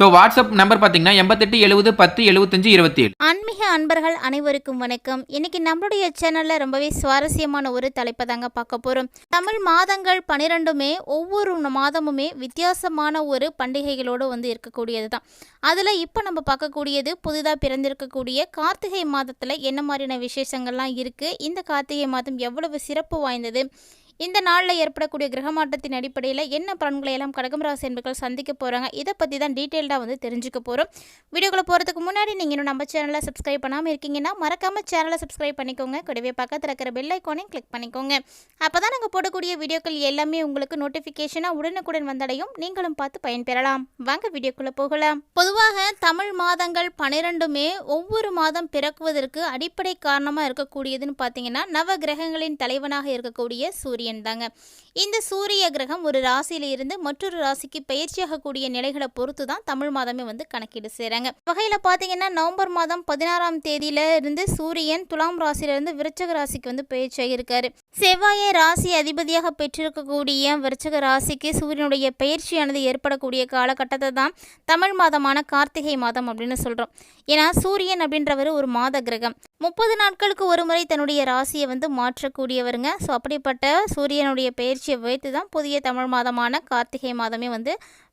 So WhatsApp number பார்த்தீங்கன்னா எண்பத்தெட்டு எழுபது பத்து எழுபத்தஞ்சு இருபத்தி ஏழு ஆன்மீக அன்பர்கள் அனைவருக்கும் வணக்கம். இன்னைக்கு நம்மளுடைய சேனல்ல ரொம்பவே சுவாரஸ்யமான ஒரு தலைப்பை தாங்க பார்க்க போறோம். தமிழ் மாதங்கள் பன்னிரெண்டுமே ஒவ்வொரு மாதமுமே வித்தியாசமான ஒரு பண்டிகைகளோடு வந்து இருக்கக்கூடியது தான் அதில் இப்போ நம்ம பார்க்கக்கூடியது புதிதாக பிறந்திருக்கக்கூடிய கார்த்திகை மாதத்தில் என்ன மாதிரியான விசேஷங்கள்லாம் இருக்குது இந்த கார்த்திகை மாதம் எவ்வளவு சிறப்பு வாய்ந்தது? இந்த நாளில் ஏற்படக்கூடிய கிரக மாற்றத்தின் அடிப்படையில் என்ன பலன்களை எல்லாம் கடகம் ராசி என்பர்கள் சந்திக்க போகிறாங்க இதை பற்றி தான் டீட்டெயில்டாக வந்து தெரிஞ்சுக்க போகிறோம் வீடியோக்குள்ளே போகிறதுக்கு முன்னாடி நீங்கள் இன்னும் நம்ம சேனலை சப்ஸ்கிரைப் பண்ணாமல் இருக்கீங்கன்னா மறக்காமல் சேனலை சப்ஸ்கிரைப் பண்ணிக்கோங்க. கூடவே பக்கத்தில் இருக்கிற பெல் ஐக்கானையும் கிளிக் பண்ணிக்கோங்க. அப்போ தான் நாங்கள் போடக்கூடிய வீடியோக்கள் எல்லாமே உங்களுக்கு நோட்டிஃபிகேஷனாக உடனுக்குடன் வந்தடையும். நீங்களும் பார்த்து பயன்பெறலாம் வாங்க வீடியோக்குள்ளே போகலாம். பொதுவாக தமிழ் மாதங்கள் பன்னிரெண்டுமே ஒவ்வொரு மாதம் பிறக்குவதற்கு அடிப்படை காரணமாக இருக்கக்கூடியதுன்னு பார்த்தீங்கன்னா நவ கிரகங்களின் தலைவனாக இருக்கக்கூடிய சூரியன். தாங்க இந்த சூரிய கிரகம் ஒரு ராசியில இருந்து மற்றொரு ராசிக்கு பயிற்சியாகக்கூடிய நிலைகளை பொறுத்து தான் தமிழ் மாதமே வந்து கணக்கீடு செய்கிறாங்க வகையில் பார்த்தீங்கன்னா நவம்பர் மாதம் பதினாறாம் தேதியில இருந்து சூரியன் துலாம் ராசியிலிருந்து விருச்சக ராசிக்கு வந்து பயிற்சியாக இருக்காரு. செவ்வாயை ராசி அதிபதியாக பெற்றிருக்கக்கூடிய விருச்சக ராசிக்கு சூரியனுடைய பயிற்சியானது ஏற்படக்கூடிய காலகட்டத்தை தான் தமிழ் மாதமான கார்த்திகை மாதம் அப்படின்னு சொல்கிறோம் ஏன்னா சூரியன் அப்படின்றவர் ஒரு மாத கிரகம். முப்பது நாட்களுக்கு ஒரு முறை தன்னுடைய ராசியை வந்து மாற்றக்கூடியவருங்க. ஸோ அப்படிப்பட்ட சூரியனுடைய பெயர் பயிற்சியை வைத்து தான் புதிய தமிழ் மாதமான கார்த்திகை மாதமே வந்து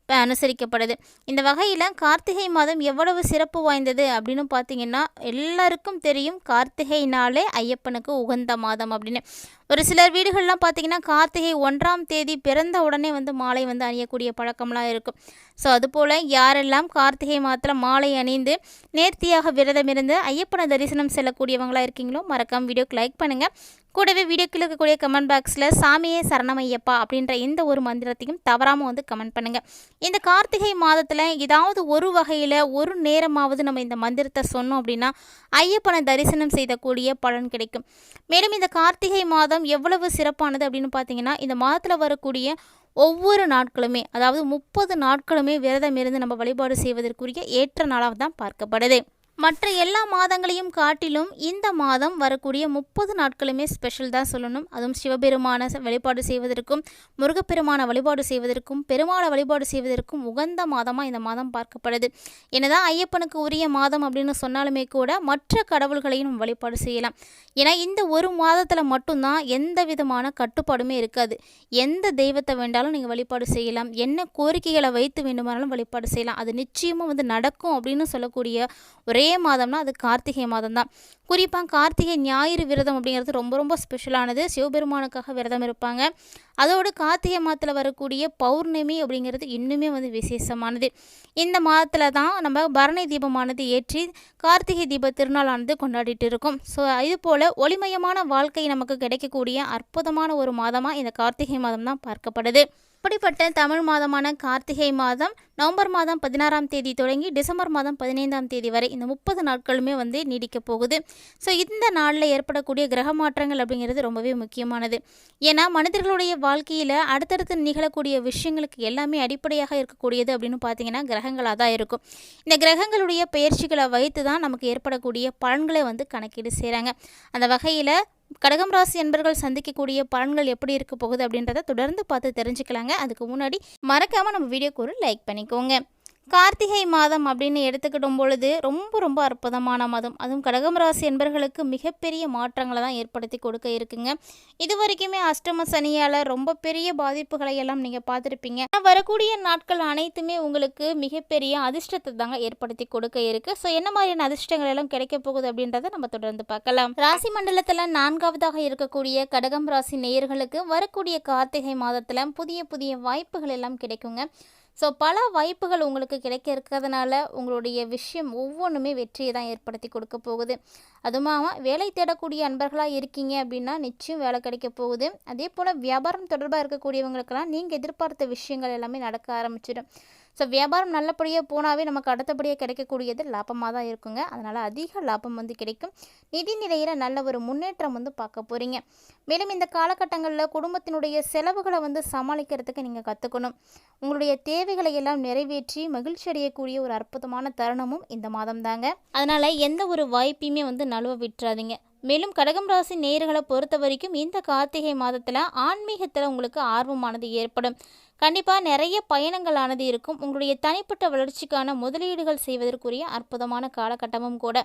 ப- அனுசரிக்கப்படுது. இந்த வகையில் கார்த்திகை மாதம் எவ்வளவு சிறப்பு வாய்ந்தது அப்படின்னு பார்த்தீங்கன்னா எல்லாருக்கும் தெரியும் கார்த்திகை நாளே ஐயப்பனுக்கு உகந்த மாதம் அப்படின்னு. ஒரு சிலர் வீடுகள்லாம் பார்த்தீங்கன்னா கார்த்திகை ஒன்றாம் தேதி பிறந்த உடனே வந்து மாலை வந்து அணியக்கூடிய பழக்கம்லாம் இருக்கும். ஸோ அதுபோல் யாரெல்லாம் கார்த்திகை மாதத்தில் மாலை அணிந்து நேர்த்தியாக விரதம் இருந்து ஐயப்பனை தரிசனம் செல்லக்கூடியவங்களாக இருக்கீங்களோ மறக்காம வீடியோக்கு லைக் பண்ணுங்கள் கூடவே வீடியோக்கில் இருக்கக்கூடிய கமெண்ட் பாக்ஸில் சாமியே சரணமையப்பா அப்படின்ற இந்த ஒரு மந்திரத்தையும் தவறாமல் வந்து கமெண்ட் பண்ணுங்கள் இந்த கார்த்திகை மாதத்தில் ஏதாவது ஒரு வகையில் ஒரு நேரமாவது நம்ம இந்த மந்திரத்தை சொன்னோம் அப்படின்னா ஐயப்பனை தரிசனம் செய்தக்கூடிய பலன் கிடைக்கும். மேலும் இந்த கார்த்திகை மாதம் எவ்வளவு சிறப்பானது அப்படின்னு பார்த்தீங்கன்னா இந்த மாதத்தில் வரக்கூடிய ஒவ்வொரு நாட்களுமே அதாவது முப்பது நாட்களுமே விரதம் இருந்து நம்ம வழிபாடு செய்வதற்குரிய ஏற்ற நாளாக தான் பார்க்கப்படுது. மற்ற எல்லா மாதங்களையும் காட்டிலும் இந்த மாதம் வரக்கூடிய முப்பது நாட்களுமே ஸ்பெஷல் தான் சொல்லணும். அதுவும் சிவபெருமான வழிபாடு செய்வதற்கும் முருகப்பெருமான வழிபாடு செய்வதற்கும் பெருமாளை வழிபாடு செய்வதற்கும் உகந்த மாதமாக இந்த மாதம் பார்க்கப்படுது. என்னதான் ஐயப்பனுக்கு உரிய மாதம் அப்படின்னு சொன்னாலுமே கூட மற்ற கடவுள்களையும் வழிபாடு செய்யலாம். ஏன்னா இந்த ஒரு மாதத்தில் மட்டும்தான் எந்த விதமான கட்டுப்பாடுமே இருக்காது. எந்த தெய்வத்தை வேண்டாலும் நீங்கள் வழிபாடு செய்யலாம். என்ன கோரிக்கைகளை வைத்து வேண்டுமானாலும் வழிபாடு செய்யலாம். அது நிச்சயமாக வந்து நடக்கும் அப்படின்னு சொல்லக்கூடிய ஒரே மாதம்னா அது கார்த்திகை மாதம் தான் குறிப்பாக கார்த்திகை ஞாயிறு விரதம் அப்படிங்கிறது ரொம்ப ரொம்ப ஸ்பெஷலானது சிவபெருமானுக்காக விரதம் இருப்பாங்க. அதோடு கார்த்திகை மாதத்தில் வரக்கூடிய பௌர்ணமி அப்படிங்கிறது இன்னுமே வந்து விசேஷமானது. இந்த மாதத்தில் தான் நம்ம பரணி தீபமானது ஏற்றி கார்த்திகை தீப திருநாளானது கொண்டாடிட்டு இருக்கோம். ஸோ இது போல் ஒளிமயமான வாழ்க்கை நமக்கு கிடைக்கக்கூடிய அற்புதமான ஒரு மாதமாக இந்த கார்த்திகை மாதம் தான் பார்க்கப்படுது. அப்படிப்பட்ட தமிழ் மாதமான கார்த்திகை மாதம் நவம்பர் மாதம் பதினாறாம் தேதி தொடங்கி டிசம்பர் மாதம் பதினைந்தாம் தேதி வரை இந்த முப்பது நாட்களுமே வந்து நீடிக்க போகுது. ஸோ இந்த நாளில் ஏற்படக்கூடிய கிரக மாற்றங்கள் அப்படிங்கிறது ரொம்பவே முக்கியமானது. ஏன்னா மனிதர்களுடைய வாழ்க்கையில் அடுத்தடுத்து நிகழக்கூடிய விஷயங்களுக்கு எல்லாமே அடிப்படையாக இருக்கக்கூடியது அப்படின்னு பார்த்தீங்கன்னா கிரகங்களாக தான் இருக்கும். இந்த கிரகங்களுடைய பயிற்சிகளை வைத்து தான் நமக்கு ஏற்படக்கூடிய பலன்களை வந்து கணக்கீடு செய்கிறாங்க அந்த வகையில் கடகம் ராசி என்பர்கள் சந்திக்கக்கூடிய பலன்கள் எப்படி இருக்க போகுது அப்படின்றத தொடர்ந்து பார்த்து தெரிஞ்சுக்கலாங்க. அதுக்கு முன்னாடி மறக்காமல் நம்ம வீடியோக்கு ஒரு லைக் பண்ணிக்கோங்க. கார்த்திகை மாதம் அப்படின்னு எடுத்துக்கிடும் பொழுது ரொம்ப ரொம்ப அற்புதமான மாதம். அதுவும் கடகம் ராசி என்பர்களுக்கு மிகப்பெரிய மாற்றங்களை தான் ஏற்படுத்தி கொடுக்க இருக்குங்க. இது வரைக்குமே அஷ்டம சனியால் ரொம்ப பெரிய பாதிப்புகளை எல்லாம் நீங்கள் பார்த்துருப்பீங்க. வரக்கூடிய நாட்கள் அனைத்துமே உங்களுக்கு மிகப்பெரிய அதிர்ஷ்டத்தை தாங்க ஏற்படுத்தி கொடுக்க இருக்கு. ஸோ என்ன மாதிரியான அதிர்ஷ்டங்கள் எல்லாம் கிடைக்க போகுது அப்படின்றத நம்ம தொடர்ந்து பார்க்கலாம். ராசி மண்டலத்தில் நான்காவதாக இருக்கக்கூடிய கடகம் ராசி நேயர்களுக்கு வரக்கூடிய கார்த்திகை மாதத்தில் புதிய புதிய வாய்ப்புகள் எல்லாம் கிடைக்குங்க. ஸோ பல வாய்ப்புகள் உங்களுக்கு கிடைக்க இருக்கிறதுனால உங்களுடைய விஷயம் ஒவ்வொன்றுமே வெற்றியை தான் ஏற்படுத்தி கொடுக்க போகுது. அதுவும் வேலை தேடக்கூடிய அன்பர்களாக இருக்கீங்க அப்படின்னா நிச்சயம் வேலை கிடைக்க போகுது. அதே போல் வியாபாரம் தொடர்பாக இருக்கக்கூடியவங்களுக்கெல்லாம் நீங்கள் எதிர்பார்த்த விஷயங்கள் எல்லாமே நடக்க ஆரம்பிச்சிடும். ஸோ வியாபாரம் நல்லபடியாக போனாவே நமக்கு அடுத்தபடியாக கிடைக்கக்கூடியது லாபமாக தான் இருக்குங்க. அதனால் அதிக லாபம் வந்து கிடைக்கும். நிதி நிலையில் நல்ல ஒரு முன்னேற்றம் வந்து பார்க்க போகிறீங்க மேலும் இந்த காலகட்டங்களில் குடும்பத்தினுடைய செலவுகளை வந்து சமாளிக்கிறதுக்கு நீங்கள் கற்றுக்கணும் உங்களுடைய தேவைகளை எல்லாம் நிறைவேற்றி மகிழ்ச்சி அடையக்கூடிய ஒரு அற்புதமான தருணமும் இந்த மாதம் தாங்க. அதனால் எந்த ஒரு வாய்ப்பையுமே வந்து நழுவ விட்டுறாதீங்க. மேலும் கடகம் ராசி நேர்களை பொறுத்த வரைக்கும் இந்த கார்த்திகை மாதத்தில் ஆன்மீகத்தில் உங்களுக்கு ஆர்வமானது ஏற்படும். கண்டிப்பாக நிறைய பயணங்களானது இருக்கும். உங்களுடைய தனிப்பட்ட வளர்ச்சிக்கான முதலீடுகள் செய்வதற்குரிய அற்புதமான காலகட்டமும் கூட.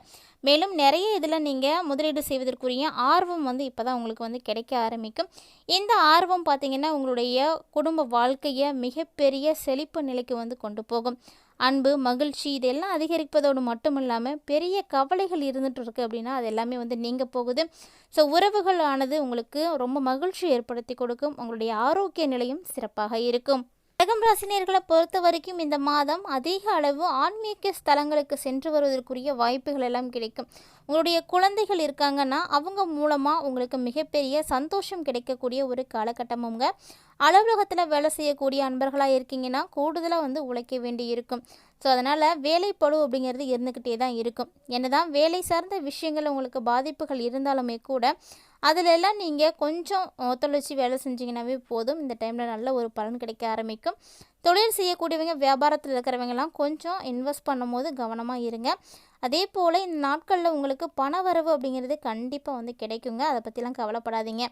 மேலும் நிறைய இதில் நீங்கள் முதலீடு செய்வதற்குரிய ஆர்வம் வந்து இப்போ தான் உங்களுக்கு வந்து கிடைக்க ஆரம்பிக்கும். இந்த ஆர்வம் பார்த்திங்கன்னா உங்களுடைய குடும்ப வாழ்க்கையை மிகப்பெரிய செழிப்பு நிலைக்கு வந்து கொண்டு போகும். அன்பு மகிழ்ச்சி இதெல்லாம் அதிகரிப்பதோடு மட்டும் இல்லாமல் பெரிய கவலைகள் இருந்துகிட்டு இருக்குது அப்படின்னா அது எல்லாமே வந்து நீங்க போகுது. ஸோ உறவுகள் ஆனது உங்களுக்கு ரொம்ப மகிழ்ச்சி ஏற்படுத்தி கொடுக்கும். உங்களுடைய ஆரோக்கிய நிலையும் சிறப்பாக இருக்கும். கடகம் ராசினியர்களை பொறுத்த வரைக்கும் இந்த மாதம் அதிக அளவு ஆன்மீக ஸ்தலங்களுக்கு சென்று வருவதற்குரிய வாய்ப்புகள் எல்லாம் கிடைக்கும். உங்களுடைய குழந்தைகள் இருக்காங்கன்னா அவங்க மூலமாக உங்களுக்கு மிகப்பெரிய சந்தோஷம் கிடைக்கக்கூடிய ஒரு காலகட்டமுங்க. அலுவலகத்தில் வேலை செய்யக்கூடிய அன்பர்களாக இருக்கீங்கன்னா கூடுதலாக வந்து உழைக்க வேண்டி இருக்கும். ஸோ அதனால் வேலைப்பழு அப்படிங்கிறது இருந்துக்கிட்டே தான் இருக்கும். என்னதான் வேலை சார்ந்த விஷயங்கள் உங்களுக்கு பாதிப்புகள் இருந்தாலுமே கூட அதிலெல்லாம் நீங்கள் கொஞ்சம் ஒத்துழைச்சி வேலை செஞ்சிங்கனாவே போதும். இந்த டைமில் நல்ல ஒரு பலன் கிடைக்க ஆரம்பிக்கும். தொழில் செய்யக்கூடியவங்க வியாபாரத்தில் இருக்கிறவங்கலாம் கொஞ்சம் இன்வெஸ்ட் பண்ணும்போது கவனமாக இருங்க. அதே போல் இந்த நாட்களில் உங்களுக்கு பண வரவு அப்படிங்கிறது கண்டிப்பாக வந்து கிடைக்குங்க. அதை பற்றிலாம் கவலைப்படாதீங்க.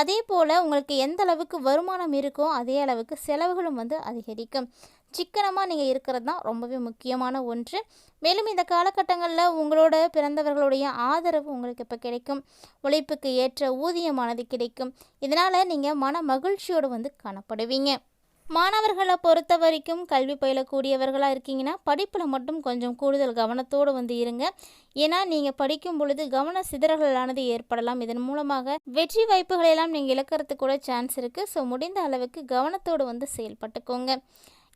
அதே போல் உங்களுக்கு எந்த அளவுக்கு வருமானம் இருக்கோ அதே அளவுக்கு செலவுகளும் வந்து அதிகரிக்கும். சிக்கனமாக நீங்கள் இருக்கிறது தான் ரொம்பவே முக்கியமான ஒன்று. மேலும் இந்த காலகட்டங்களில் உங்களோட பிறந்தவர்களுடைய ஆதரவு உங்களுக்கு இப்போ கிடைக்கும். உழைப்புக்கு ஏற்ற ஊதியமானது கிடைக்கும். இதனால் நீங்கள் மன மகிழ்ச்சியோடு வந்து காணப்படுவீங்க. மாணவர்களை பொறுத்த வரைக்கும் கல்வி பயிலக்கூடியவர்களாக இருக்கீங்கன்னா படிப்பில் மட்டும் கொஞ்சம் கூடுதல் கவனத்தோடு வந்து இருங்க. ஏன்னா நீங்கள் படிக்கும் பொழுது கவன சிதறல்களானது ஏற்படலாம். இதன் மூலமாக வெற்றி வாய்ப்புகளையெல்லாம் நீங்கள் இழக்கிறதுக்கு கூட சான்ஸ் இருக்குது ஸோ முடிந்த அளவுக்கு கவனத்தோடு வந்து செயல்பட்டுக்கோங்க.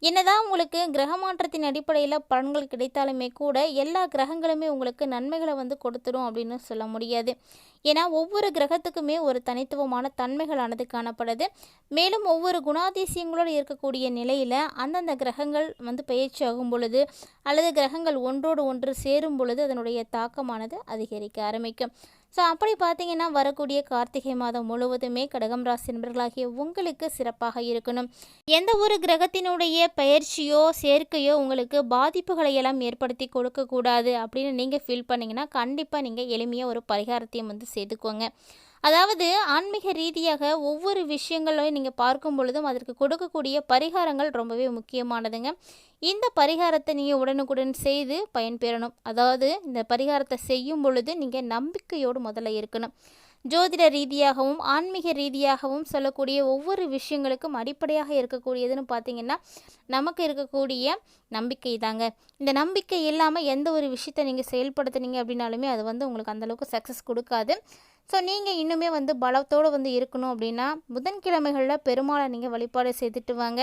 என்னதான் உங்களுக்கு கிரக மாற்றத்தின் அடிப்படையில் பலன்கள் கிடைத்தாலுமே கூட எல்லா கிரகங்களுமே உங்களுக்கு நன்மைகளை வந்து கொடுத்துடும் அப்படின்னு சொல்ல முடியாது. ஏன்னா ஒவ்வொரு கிரகத்துக்குமே ஒரு தனித்துவமான தன்மைகளானது காணப்படுது. மேலும் ஒவ்வொரு குணாதிசயங்களோடு இருக்கக்கூடிய நிலையில் அந்தந்த கிரகங்கள் வந்து பயிற்சி ஆகும் பொழுது அல்லது கிரகங்கள் ஒன்றோடு ஒன்று சேரும் பொழுது அதனுடைய தாக்கமானது அதிகரிக்க ஆரம்பிக்கும். ஸோ அப்படி பார்த்தீங்கன்னா வரக்கூடிய கார்த்திகை மாதம் முழுவதுமே கடகம் ராசி நண்பர்களாகிய உங்களுக்கு சிறப்பாக இருக்கணும். எந்த ஒரு கிரகத்தினுடைய பயிற்சியோ சேர்க்கையோ உங்களுக்கு பாதிப்புகளை எல்லாம் ஏற்படுத்தி கொடுக்கக்கூடாது அப்படின்னு நீங்கள் ஃபீல் பண்ணிங்கன்னா கண்டிப்பாக நீங்கள் எளிமையாக ஒரு பரிகாரத்தையும் வந்து செய்துக்கோங்க. அதாவது ஆன்மீக ரீதியாக ஒவ்வொரு விஷயங்களையும் நீங்கள் பார்க்கும் பொழுதும் அதற்கு கொடுக்கக்கூடிய பரிகாரங்கள் ரொம்பவே முக்கியமானதுங்க. இந்த பரிகாரத்தை நீங்கள் உடனுக்குடன் செய்து பயன்பெறணும். அதாவது இந்த பரிகாரத்தை செய்யும் பொழுது நீங்கள் நம்பிக்கையோடு முதல்ல இருக்கணும். ஜோதிட ரீதியாகவும் ஆன்மீக ரீதியாகவும் சொல்லக்கூடிய ஒவ்வொரு விஷயங்களுக்கும் அடிப்படையாக இருக்கக்கூடியதுன்னு பார்த்தீங்கன்னா நமக்கு இருக்கக்கூடிய நம்பிக்கை தாங்க. இந்த நம்பிக்கை இல்லாமல் எந்த ஒரு விஷயத்தை நீங்கள் செயல்படுத்துனீங்க அப்படின்னாலுமே அது வந்து உங்களுக்கு அந்தளவுக்கு சக்ஸஸ் கொடுக்காது. ஸோ நீங்கள் இன்னுமே வந்து பலத்தோடு வந்து இருக்கணும் அப்படின்னா புதன்கிழமைகளில் பெருமாளை நீங்கள் வழிபாடு செய்துட்டு வாங்க.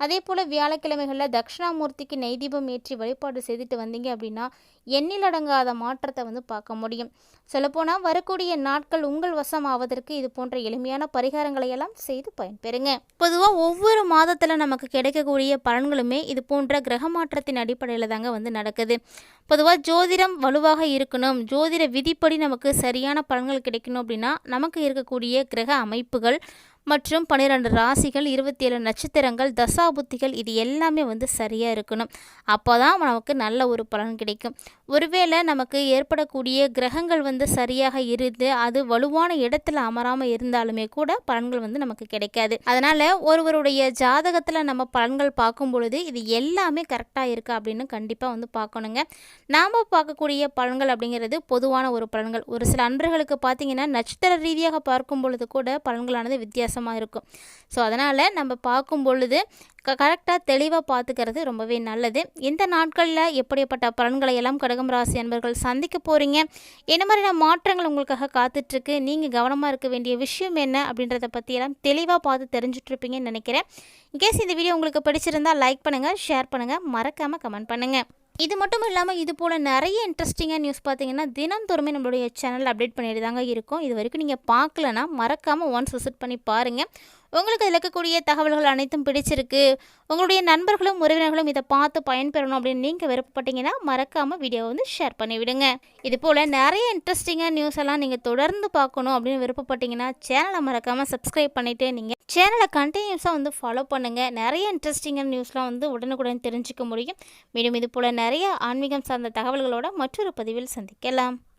அதே போல் வியாழக்கிழமைகளில் தட்சிணாமூர்த்திக்கு நெய்தீபம் ஏற்றி வழிபாடு செய்துட்டு வந்தீங்க அப்படின்னா எண்ணிலடங்காத மாற்றத்தை வந்து பார்க்க முடியும். சொல்லப்போனால் வரக்கூடிய நாட்கள் உங்கள் வசம் ஆவதற்கு இது போன்ற எளிமையான பரிகாரங்களை எல்லாம் செய்து பயன்பெறுங்க. பொதுவாக ஒவ்வொரு மாதத்தில் நமக்கு கிடைக்கக்கூடிய பலன்களுமே இது போன்ற கிரக மாற்றத்தின் அடிப்படையில் தாங்க வந்து நடக்குது. பொதுவாக ஜோதிடம் வலுவாக இருக்கணும் ஜோதிட விதிப்படி நமக்கு சரியான பலன்கள் கிடைக்கணும் அப்படின்னா நமக்கு இருக்கக்கூடிய கிரக அமைப்புகள் மற்றும் பன்னிரெண்டு ராசிகள் இருபத்தி ஏழு நட்சத்திரங்கள் தசாபுத்திகள் இது எல்லாமே வந்து சரியாக இருக்கணும். அப்போ தான் நமக்கு நல்ல ஒரு பலன் கிடைக்கும். ஒருவேளை நமக்கு ஏற்படக்கூடிய கிரகங்கள் வந்து சரியாக இருந்து அது வலுவான இடத்துல அமராமல் இருந்தாலுமே கூட பலன்கள் வந்து நமக்கு கிடைக்காது. அதனால் ஒருவருடைய ஜாதகத்தில் நம்ம பலன்கள் பார்க்கும் பொழுது இது எல்லாமே கரெக்டாக இருக்கா அப்படின்னு கண்டிப்பாக வந்து பார்க்கணுங்க. நாம் பார்க்கக்கூடிய பலன்கள் அப்படிங்கிறது பொதுவான ஒரு பலன்கள். ஒரு சில அன்பர்களுக்கு பார்த்தீங்கன்னா நட்சத்திர ரீதியாக பார்க்கும் பொழுது கூட பலன்களானது வித்தியாசமாக இருக்கும். ஸோ அதனால் நம்ம பார்க்கும் பொழுது க கரெக்டாக தெளிவாக பார்த்துக்கிறது ரொம்பவே நல்லது. இந்த நாட்களில் எப்படிப்பட்ட பலன்களை எல்லாம் கடகம் ராசி அன்பர்கள் சந்திக்க போகிறீங்க என்ன மாதிரியான மாற்றங்கள் உங்களுக்காக காத்துட்ருக்கு? நீங்கள் கவனமாக இருக்க வேண்டிய விஷயம் என்ன? அப்படின்றத பற்றியெல்லாம் தெளிவாக பார்த்து தெரிஞ்சுட்ருப்பீங்கன்னு நினைக்கிறேன். இன்கேஸ் இந்த வீடியோ உங்களுக்கு பிடிச்சிருந்தால் லைக் பண்ணுங்கள் ஷேர் பண்ணுங்கள் மறக்காமல் கமெண்ட் பண்ணுங்கள் இது மட்டும் இல்லாமல் இது போல் நிறைய இன்ட்ரெஸ்டிங்காக நியூஸ் பார்த்தீங்கன்னா தினந்தோறுமே நம்மளுடைய சேனல் அப்டேட் பண்ணிட்டு தாங்க இருக்கும். இது வரைக்கும் நீங்கள் பார்க்கலனா மறக்காமல் ஒன்ஸ் விசிட் பண்ணி பாருங்கள் உங்களுக்கு இதில் இருக்கக்கூடிய தகவல்கள் அனைத்தும் பிடிச்சிருக்கு. உங்களுடைய நண்பர்களும் உறவினர்களும் இதை பார்த்து பயன்பெறணும் அப்படின்னு நீங்கள் விருப்பப்பட்டீங்கன்னா மறக்காமல் வீடியோவை வந்து ஷேர் பண்ணிவிடுங்க. இதுபோல் இது போல் நிறைய இன்ட்ரெஸ்டிங்காக நியூஸ் எல்லாம் நீங்கள் தொடர்ந்து பார்க்கணும் அப்படின்னு விருப்பப்பட்டீங்கன்னா சேனலை மறக்காமல் சப்ஸ்கிரைப் பண்ணிவிட்டு நீங்கள் சேனலை கண்டினியூஸாக வந்து ஃபாலோ பண்ணுங்கள் நிறைய இன்ட்ரெஸ்டிங்கான நியூஸ்லாம் வந்து உடனுக்குடன் தெரிஞ்சுக்க முடியும். மேலும் இது போல் நிறைய ஆன்மீகம் சார்ந்த தகவல்களோட மற்றொரு பதிவில் சந்திக்கலாம்.